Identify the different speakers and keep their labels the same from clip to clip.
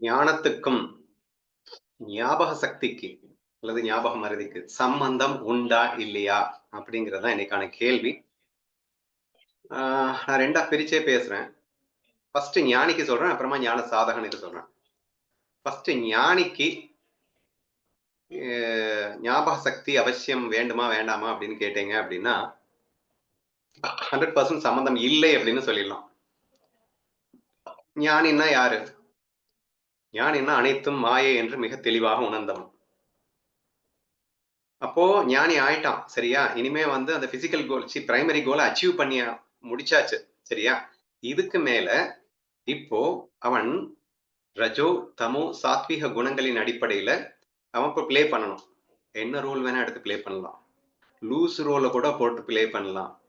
Speaker 1: ஞானத்துக்கும் ஞாபக சக்திக்கு அல்லது ஞாபக மறதிக்கு சம்பந்தம் உண்டா இல்லையா அப்படிங்கறதுதான் இன்னைக்கான கேள்வி. ஆஹ் நான் ரெண்டா பிரிச்சே பேசுறேன். ஃபர்ஸ்ட் ஞானிக்கு சொல்றேன் அப்புறமா ஞான சாதகனுக்கு சொல்றேன். ஃபர்ஸ்ட் ஞானிக்கு அஹ் ஞாபக சக்தி அவசியம் வேண்டுமா வேண்டாமா அப்படின்னு கேட்டீங்க அப்படின்னா ஹண்ட்ரட் பர்சன்ட் சம்மந்தம் இல்லை அப்படின்னு சொல்லிடலாம். ஞானின்னா யாரு? ஞானின்னா அனைத்தும் மாயை என்று மிக தெளிவாக உணர்ந்தவன். அப்போ ஞானி ஆயிட்டான் சரியா? இனிமே வந்து அந்த பிசிக்கல் கோல் சி பிரைமரி கோலை அச்சீவ் பண்ணி முடிச்சாச்சு சரியா? இதுக்கு மேல இப்போ அவன் ரஜோ தமோ சாத்வீக குணங்களின் அடிப்படையில அவன் இப்போ ப்ளே பண்ணணும். என்ன ரோல் வேணா எடுத்து ப்ளே பண்ணலாம். லூஸ் ரோல கூட போட்டு ப்ளே பண்ணலாம்.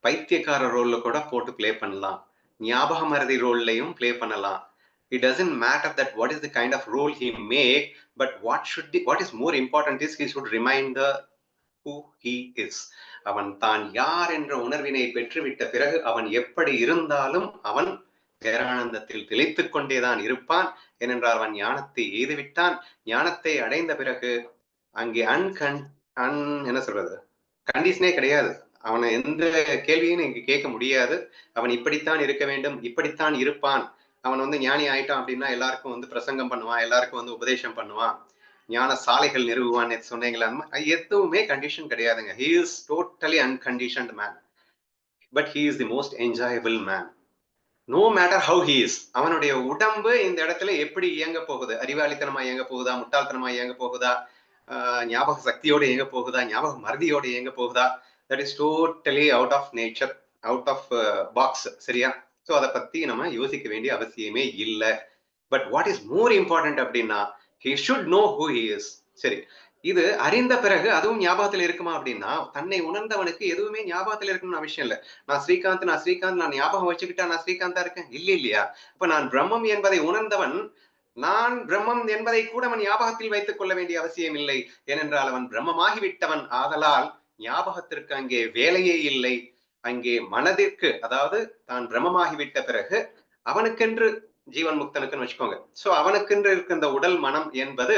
Speaker 1: பைத்தியக்கார ரோல்ல கூட போட்டு ப்ளே பண்ணலாம். ஞாபக மறதி ரோல்லையும் ப்ளே பண்ணலாம். It doesn't matter that what is the kind of role he make but what should be, what is more important is he should remind the who he is. அவன் தான் யார் என்ற உணர்வினை பெற்றுவிட்ட பிறகு அவன் எப்படி இருந்தாலும் அவன் பேரானந்தத்தில் திளைத்துக் கொண்டேதான் இருப்பான். ஏனென்றால் அவன் ஞானத்தை எய்துவிட்டான். ஞானத்தை அடைந்த பிறகு அங்கே அன்கன் அன் என்ன சொல்றது? கண்டிஷனே கிடையாது. அவனை எந்த கேள்வியும் இங்கு கேட்க முடியாது. அவன் இப்படித்தான் இருக்க வேண்டும் இப்படித்தான் இருப்பான். அவன் வந்து ஞானி ஆயிட்டான் அப்படின்னா எல்லாருக்கும் வந்து பிரசங்கம் பண்ணுவான் எல்லாருக்கும் வந்து உபதேசம் பண்ணுவான். ஞான சாலைகள் நிறுவுவான்னு சொன்னீங்களா எதுவுமே கண்டிஷன் கிடையாதுங்க. He is totally unconditioned man but he is the most enjoyable man no matter how he is அவனுடைய உடம்பு இந்த இடத்துல எப்படி இயங்க போகுது? அறிவாளித்தனமா இயங்க போகுதா? முட்டாள்தனமா இயங்க போகுதா? ஞாபக சக்தியோடு இயங்க போகுதா? ஞாபக மருதியோடு இயங்க போகுதா? That is totally out of nature out of box சரியா? ஸோ அதை பத்தி நம்ம யோசிக்க வேண்டிய அவசியமே இல்லை. But what is more important அப்படின்னா he should know who he is சரி இது அறிந்த பிறகு அதுவும் ஞாபகத்தில் இருக்குமா அப்படின்னா தன்னை உணர்ந்தவனுக்கு எதுவுமே ஞாபகத்தில் இருக்கணும்னு அவசியம் இல்லை. நான் ஸ்ரீகாந்த் நான் ஸ்ரீகாந்த் நான் ஞாபகம் வச்சுக்கிட்டா நான் ஸ்ரீகாந்தா இருக்கேன்? இல்லை இல்லையா? இப்ப நான் பிரம்மம் என்பதை உணர்ந்தவன் நான் பிரம்மம் என்பதை கூட அவன் ஞாபகத்தில் வைத்துக் கொள்ள வேண்டிய அவசியம் இல்லை. ஏனென்றால் அவன் பிரம்மமாகிவிட்டவன். ஆதலால் ஞாபகத்திற்கு அங்கே வேலையே இல்லை. அங்கே மனதிற்கு அதாவது தான் பிரமமாகிவிட்ட பிறகு அவனுக்கென்று ஜீவன் முக்தனுக்குன்னு வச்சுக்கோங்க. சோ அவனுக்கென்று இருக்க இந்த உடல் மனம் என்பது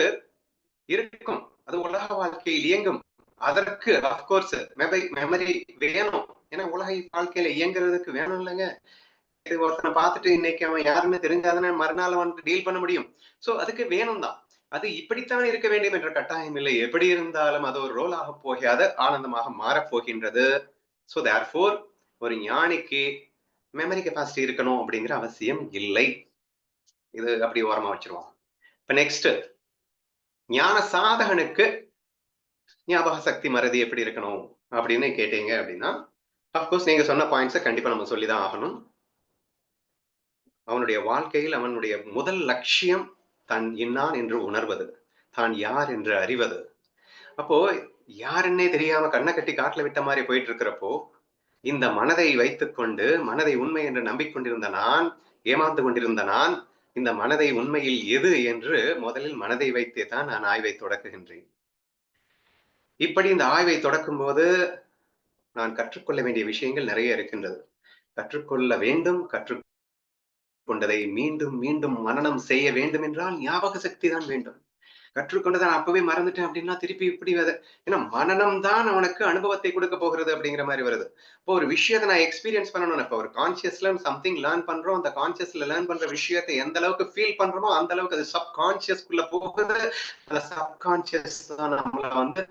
Speaker 1: இருக்கும். அது உலக வாழ்க்கையில் இயங்கும். அதற்கு அப்கோர்ஸ் மெமரி வேணும். ஏன்னா உலக வாழ்க்கையில இயங்குறதுக்கு வேணும் இல்லைங்க. ஒருத்தனை பார்த்துட்டு இன்னைக்கு அவன் யாருன்னு தெரிஞ்சாதானே மறுநாள் வந்துட்டு டீல் பண்ண முடியும். சோ அதுக்கு வேணும் தான். அது இப்படித்தான் இருக்க வேண்டும் என்ற கட்டாயம் இல்லை. எப்படி இருந்தாலும் அது ஒரு ரோல் ஆக போகாத ஆனந்தமாக மாறப்போகின்றது ஸோ தேர்ஃபோர் ஒரு ஞானிக்கு மெமரி கெப்பாசிட்டி இருக்கணும் அப்படிங்கிற அவசியம் இல்லை. இது அப்படி ஓரமா வச்சிருவோம். இப்ப நெக்ஸ்ட் ஞான சாதகனுக்கு ஞாபக சக்தி மறதி எப்படி இருக்கணும் அப்படின்னு கேட்டீங்க அப்படின்னா அஃப்கோர்ஸ் நீங்க சொன்ன பாயிண்ட்ஸை கண்டிப்பா நம்ம சொல்லிதான் ஆகணும். அவனுடைய வாழ்க்கையில் அவனுடைய முதல் லட்சியம் தான் இன்னான் என்று உணர்வது தான் யார் என்று அறிவது. அப்போ யாருன்னே தெரியாம கண்ணை கட்டி காட்டுல விட்ட மாதிரி போயிட்டு இருக்கிறப்போ இந்த மனதை வைத்துக்கொண்டு மனதை உண்மை என்று நம்பிக்கொண்டிருந்த நான் ஏமாந்து கொண்டிருந்த நான் இந்த மனதை உண்மையில் எது என்று முதலில் மனதை வைத்தே தான் நான் ஆய்வை தொடக்குகின்றேன். இப்படி இந்த ஆய்வை தொடக்கும் போது நான் கற்றுக்கொள்ள வேண்டிய விஷயங்கள் நிறைய இருக்கின்றது. கற்றுக்கொள்ள வேண்டும் கற்று கொண்டதை மீண்டும் மீண்டும் மனநம் செய்ய வேண்டும் என்றால் ஞாபக சக்தி தான் வேண்டும். கற்றுக்கொண்டதான் அப்பவே மறந்துட்டேன் அப்படின்னா திருப்பி இப்படி ஏன்னா மனநம் தான் அவனுக்கு அனுபவத்தை கொடுக்க போகிறது அப்படிங்கிற மாதிரி வருது. இப்போ ஒரு விஷயத்தை நான் எக்ஸ்பீரியன்ஸ் பண்ணணும் இப்போ ஒரு கான்சியஸ்ல சம்திங் லேர்ன் பண்றோம் அந்த கான்சியஸ்ல லேர்ன் பண்ற விஷயத்தை எந்த அளவுக்கு ஃபீல் பண்றோமோ அந்த அளவுக்கு அது சப் கான்சியஸ்குள்ள போகுது. அந்த சப்கான்சியஸ் தான் நம்மள வந்து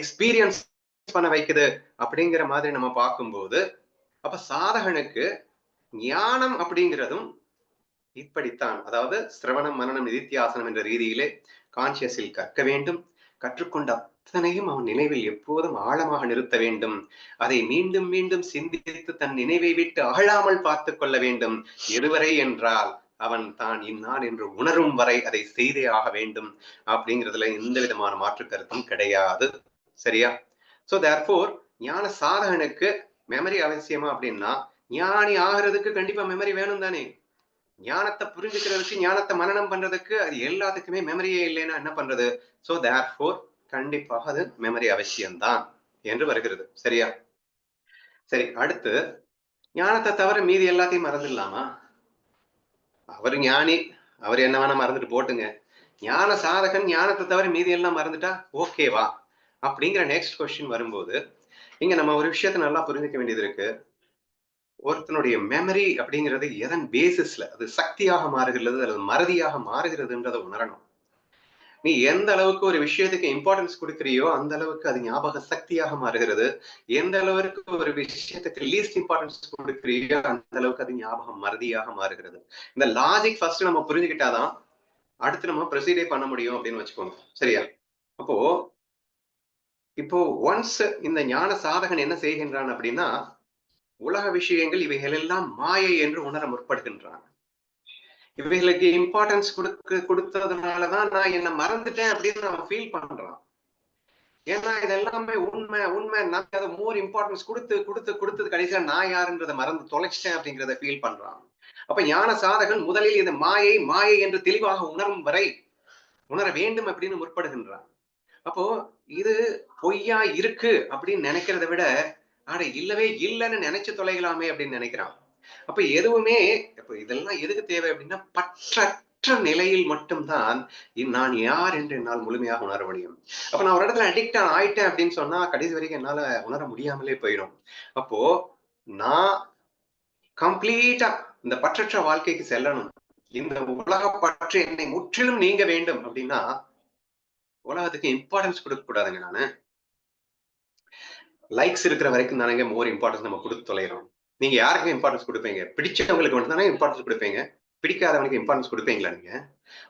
Speaker 1: எக்ஸ்பீரியன்ஸ் பண்ண வைக்குது அப்படிங்கிற மாதிரி நம்ம பார்க்கும்போது அப்ப சாதகனுக்கு ஞானம் அப்படிங்கிறதும் இப்படித்தான் அதாவது சிரவணம் மரணம் நிதித்தியாசனம் என்ற ரீதியிலே கான்சியஸில் கற்க வேண்டும். கற்றுக்கொண்ட அத்தனையும் அவன் நினைவில் எப்போதும் ஆழமாக நிறுத்த வேண்டும். அதை மீண்டும் மீண்டும் சிந்தித்து தன் நினைவை விட்டு அகழாமல் பார்த்து கொள்ள வேண்டும். எதுவரை என்றால் அவன் தான் இன்னான் என்று உணரும் வரை அதை செய்தே ஆக வேண்டும். அப்படிங்கிறதுல எந்த விதமான மாற்று கருத்தும் கிடையாது. சரியா? சோ தேர்ஃபோர் ஞான சாதகனுக்கு மெமரி அவசியமா அப்படின்னா ஞானி ஆகிறதுக்கு கண்டிப்பா மெமரி வேணும் தானே ஞானத்தை புரிஞ்சுக்கிறதுக்கு ஞானத்தை மனநம் பண்றதுக்கு அது எல்லாத்துக்குமே மெமரியே இல்லைன்னா என்ன பண்றது? சோ தேர் ஃபோர் கண்டிப்பாக அது மெமரி அவசியம்தான் என்று வருகிறது. சரியா? சரி அடுத்து ஞானத்தை தவிர மீதி எல்லாத்தையும் மறந்துடலாமா? அவர் ஞானி அவர் என்ன வேணா மறந்துட்டு போட்டுங்க. ஞான சாதகன் ஞானத்தை தவிர மீதி எல்லாம் மறந்துட்டா ஓகேவா அப்படிங்கிற நெக்ஸ்ட் கொஸ்டின் வரும்போது இங்க நம்ம ஒரு விஷயத்த நல்லா புரிஞ்சுக்க வேண்டியது இருக்கு. ஒருத்தனுடைய மெமரி அப்படிங்கிறது எதன் பேசிஸ்ல அது சக்தியாக மாறுகிறது அல்லது மறதியாக மாறுகிறதுன்றதை உணரணும். நீ எந்த அளவுக்கு ஒரு விஷயத்துக்கு இம்பார்ட்டன்ஸ் கொடுக்குறியோ அந்த அளவுக்கு அது ஞாபக சக்தியாக மாறுகிறது. எந்த அளவுக்கு ஒரு விஷயத்துக்கு லீஸ்ட் இம்பார்ட்டன்ஸ் கொடுக்குறியோ அந்த அளவுக்கு அது ஞாபகம் மறதியாக மாறுகிறது. இந்த லாஜிக் ஃபர்ஸ்ட் நம்ம புரிஞ்சுக்கிட்டாதான் அடுத்து நம்ம ப்ரொசீடே பண்ண முடியும் அப்படின்னு வச்சுக்கோங்க. சரியா? அப்போ இப்போ ஒன்ஸ் இந்த ஞான சாதகன் என்ன செய்கின்றான் அப்படின்னா உலக விஷயங்கள் இவைகள் எல்லாம் மாயை என்று உணர முற்படுகின்றாங்க. இவைகளுக்கு இம்பார்ட்டன்ஸ் கொடுக்க கொடுத்ததுனாலதான் நான் என்ன மறந்துட்டேன் அப்படின்னு நம்ம ஃபீல் பண்றான். ஏன்னா இது எல்லாமே உண்மை உண்மை. நான் அதை மோர் இம்பார்ட்டன்ஸ் கொடுத்து கொடுத்து கொடுத்தது கடைசியா நான் யாருன்றதை மறந்து தொலைச்சிட்டேன் அப்படிங்கிறத ஃபீல் பண்றான். அப்ப ஞான சாதகன் முதலில் இந்த மாயை மாயை என்று தெளிவாக உணரும் வரை உணர வேண்டும் அப்படின்னு முற்படுகின்றான். அப்போ இது பொய்யா இருக்கு அப்படின்னு நினைக்கிறத விட ஆனா இல்லவே இல்லைன்னு நினைச்சு தொலைகலாமே அப்படின்னு நினைக்கிறான். அப்ப எதுவுமே இப்ப இதெல்லாம் எதுக்கு தேவை அப்படின்னா பற்றற்ற நிலையில் மட்டும்தான் நான் யார் என்று என்னால் முழுமையாக உணர முடியும். அப்ப நான் ஒரு இடத்துல அடிக்ட் ஆயிட்டேன் அப்படின்னு சொன்னா கடைசி வரைக்கும் என்னால உணர முடியாமலே போயிடும். அப்போ நான் கம்ப்ளீட்டா இந்த பற்றற்ற வாழ்க்கைக்கு செல்லணும். இந்த உலக பற்று என்னை முற்றிலும் நீங்க வேண்டும் அப்படின்னா உலகத்துக்கு இம்பார்ட்டன்ஸ் கொடுக்க கூடாதுங்க நானு. லைக்ஸ் இருக்கிற வரைக்கும் தானங்க மோர் இம்பார்ட்டன்ஸ் நம்ம கொடுத்து தொலைகிறோம். நீங்க யாருக்கு இம்பார்ட்டன்ஸ் கொடுப்பீங்க? பிடிச்சவங்களுக்கு மட்டும் தானே இம்பார்ட்டன்ஸ் கொடுப்பீங்க? பிடிக்காதவனுக்கு இம்பார்ட்டன்ஸ் கொடுப்பீங்களா நீங்க?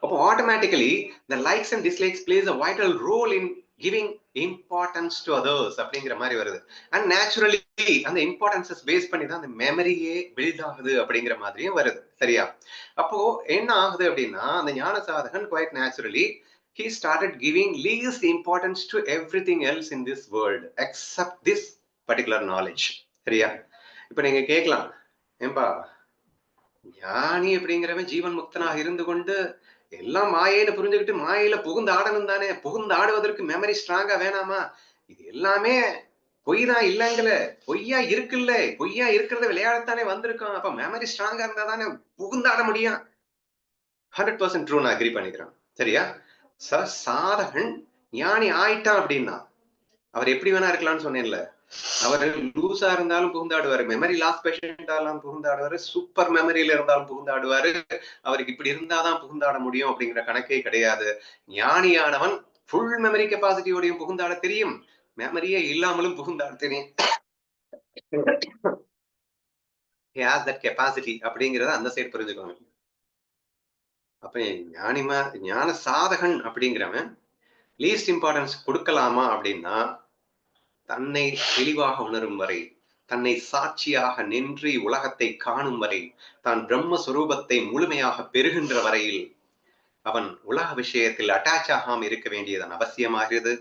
Speaker 1: அப்போ automatically the likes and dislikes plays a vital role in giving importance to others அப்படிங்கிற மாதிரி வருது. அண்ட் நேச்சுரலி அந்த இம்பார்ட்டன்சஸ் பேஸ் பண்ணி தான் அந்த மெமரியே பில்ட் ஆகுது அப்படிங்கிற மாதிரியும் வருது. சரியா? அப்போ என்ன ஆகுது அப்படின்னா அந்த ஞான சாதகன் quite naturally he started giving least importance to everything else in this world except this particular knowledge. சரியா? இப்ப நீங்க கேட்கலாம் ஏன்பா ஞானி அப்படிங்கிறவன் ஜீவன் முக்தனாக இருந்து கொண்டு எல்லாம் மாயைன்னு புரிஞ்சுக்கிட்டு மாயையில புகுந்து ஆடணும் தானே? புகுந்து ஆடுவதற்கு மெமரி ஸ்ட்ராங்கா வேணாமா? இது எல்லாமே பொய் தான் இல்லைங்கல பொய்யா இருக்குல்ல. பொய்யா இருக்கிறத விளையாடத்தானே வந்திருக்கோம் அப்ப மெமரி ஸ்ட்ராங்கா இருந்தா தானே புகுந்து ஆட முடியும்? ஹண்ட்ரட் பர்சன்ட் ட்ரூ நான் அக்ரி பண்ணிக்கிறேன். சரியா? சாதகன் ஞானி ஆயிட்டான் அப்படின்னா அவர் எப்படி வேணா இருக்கலாம்னு சொன்னேன்ல. அவர் லூஸா இருந்தாலும் புகுந்தாடுவாரு. மெமரி லாஸ் பேஷண்டா எல்லாம் புகுந்தாடுவாரு. சூப்பர் மெமரியில இருந்தாலும் புகுந்தாடுவாரு. அவருக்கு இப்படி இருந்தாதான் புகுந்தாட முடியும் அப்படிங்கிற கணக்கே கிடையாது. ஞானியானவன் ஃபுல் மெமரி கெப்பாசிட்டியோடையும் புகுந்தாட தெரியும். மெமரியே இல்லாமலும் புகுந்தாட தெரியும். ஹேஸ் தட் கெப்பாசிட்டி அப்படிங்கிறத அந்த சைடு புரிஞ்சுக்கோங்க. அப்ப ஞானிமா ஞான சாதகன் அப்படிங்கிறவன் லீஸ்ட் இம்பார்ட்டன்ஸ் கொடுக்கலாமா அப்படின்னா தன்னை தெளிவாக உணரும் வரை தன்னை சாட்சியாக நின்று உலகத்தை காணும் வரை தான் பிரம்மஸ்வரூபத்தை முழுமையாக பெறுகின்ற வரையில் அவன் உலக விஷயத்தில் அட்டாச் ஆகாம இருக்க வேண்டியதன் அவசியமாகிறது.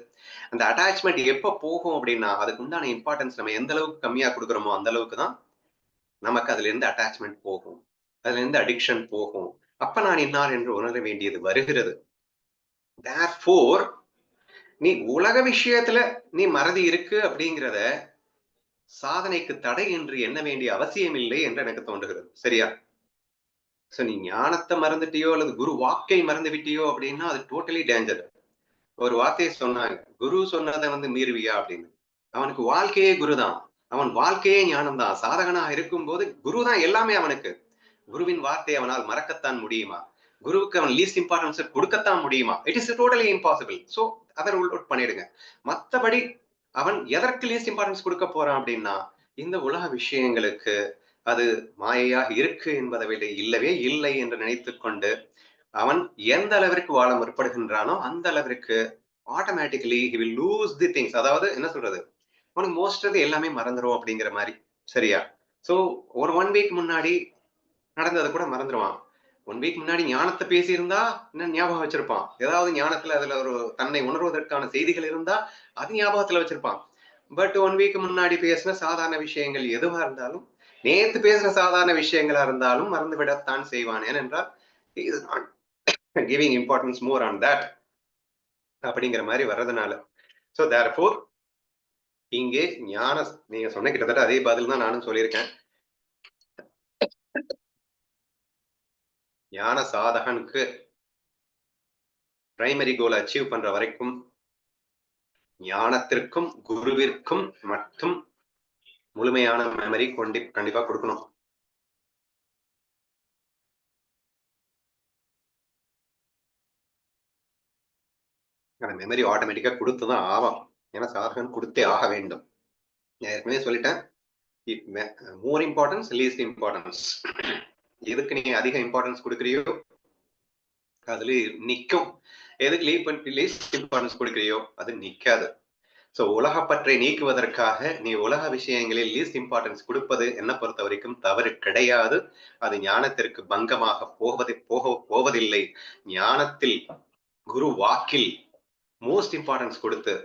Speaker 1: அந்த அட்டாச்மெண்ட் எப்ப போகும் அப்படின்னா அதுக்கு உண்டான இம்பார்ட்டன்ஸ் நம்ம எந்த அளவுக்கு கம்மியா கொடுக்குறோமோ அந்த அளவுக்கு தான் நமக்கு அதுல இருந்து அட்டாச்மெண்ட் போகும். அதுல இருந்து அடிக்ஷன் போகும். அப்ப நான் இன்னார் என்று உணர வேண்டியது வருகிறது. தேர்ஃபோர் நீ உலக விஷயத்துல நீ மறதி இருக்கு அப்படிங்கிறத சாதனைக்கு தடை என்று எண்ண வேண்டிய அவசியம் இல்லை என்று எனக்கு தோன்றுகிறது. சரியா? சோ நீ ஞானத்தை மறந்துட்டியோ அல்லது குரு வாக்கை மறந்து விட்டியோ அப்படின்னா அது டோட்டலி டேஞ்சர் ஒரு வார்த்தையை சொன்னாங்க குரு சொன்னதை வந்து மீறுவியா அப்படின்னு. அவனுக்கு வாழ்க்கையே குரு தான் அவன் வாழ்க்கையே ஞானம் தான் சாதகனாக இருக்கும் போது குரு தான் எல்லாமே அவனுக்கு. குருவின் வார்த்தை அவனால் மறக்கத்தான் முடியுமா? குருவுக்கு அவன் லீஸ்ட் இம்பார்ட்டன்ஸ் கொடுக்கத்தான் முடியுமா? It is totally impossible so அதை ரூல் அவுட் பண்ணிடுங்க. மத்தபடி அவன் எதற்கு லீஸ்ட் இம்பார்ட்டன்ஸ் கொடுக்க போறான் அப்படின்னா இந்த உலக விஷயங்களுக்கு அது மாயையாக இருக்கு என்பதை விட இல்லவே இல்லை என்று நினைத்து கொண்டு அவன் எந்த அளவிற்கு வாழ முற்படுகின்றானோ அந்த அளவிற்கு automatically he will lose the things அதாவது என்ன சொல்றது? அவனுக்கு மோஸ்ட் எல்லாமே மறந்துடும் அப்படிங்கிற மாதிரி. சரியா? சோ ஒரு ஒன் வீக் முன்னாடி நடந்ததை கூட மறந்துடுவான் ஒன் வீக் முன்னாடி ஞானத்தை பேசியிருந்தா இன்னும் ஞாபகம் வச்சிருப்பான்? ஏதாவது ஞானத்துல அதுல ஒரு தன்னை உணர்வதற்கான செய்திகள் இருந்தா அது ஞாபகத்துல வச்சிருப்பான். பட் ஒன் வீக் முன்னாடி பேசின சாதாரண விஷயங்கள் எதுவா இருந்தாலும் நேத்து பேசின சாதாரண விஷயங்களா இருந்தாலும் மறந்து விடத்தான் செய்வான். ஏனென்றால் is not giving importance more on that அப்படிங்கிற மாதிரி வர்றதுனால. ஸோ தேர் ஃபோர் இங்கே ஞான நீங்க சொன்ன கிட்டத்தட்ட அதே பதில் தான் நானும் சொல்லியிருக்கேன். ஞான சாதகனுக்கு பிரைமரி கோல் அச்சீவ் பண்ற வரைக்கும் ஞானத்திற்கும் குருவிற்கும் மட்டும் முழுமையான மெமரி கொண்டி கண்டிப்பா கொடுக்கணும். அந்த மெமரி ஆட்டோமேட்டிக்கா கொடுத்துதான் ஆகும் ஏன்னா சாதகன் கொடுத்தே ஆக வேண்டும். நான் ஏற்கனவே சொல்லிட்டேன். மோர் இம்பார்ட்டன்ஸ் லீஸ்ட் இம்பார்ட்டன்ஸ் எதுக்கு நீ அதிக இம்பார்ட்டன்ஸ் கொடுக்குறியோ அதுல நிக்கும். எதுக்கு லீவ் பண்ணி லீஸ்ட் இம்பார்ட்டன்ஸ் கொடுக்குறியோ அது நிக்காது. சோ பற்றை நீக்குவதற்காக நீ உலக விஷயங்களில் லீஸ்ட் இம்பார்ட்டன்ஸ் கொடுப்பது என்ன பொறுத்த வரைக்கும் தவறு கிடையாது. அது ஞானத்திற்கு பங்கமாக போவதை போக போவதில்லை. ஞானத்தில் குரு வாக்கில் மோஸ்ட் இம்பார்ட்டன்ஸ் கொடுத்து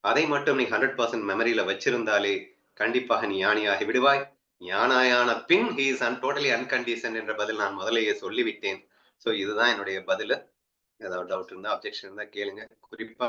Speaker 1: அதை மட்டும் நீ ஹண்ட்ரட் பர்சன்ட் மெமரியில வச்சிருந்தாலே கண்டிப்பாக நீ ஞானியாகி விடுவாய். ஞானாயான பின் he is un totally uncondition என்ற பதில் நான் முதலேயே சொல்லிவிட்டேன். ஸோ இதுதான் என்னுடைய பதில். ஏதாவது டவுட் இருந்தா அப்ஜெக்ஷன் இருந்தா கேளுங்க. குறிப்பா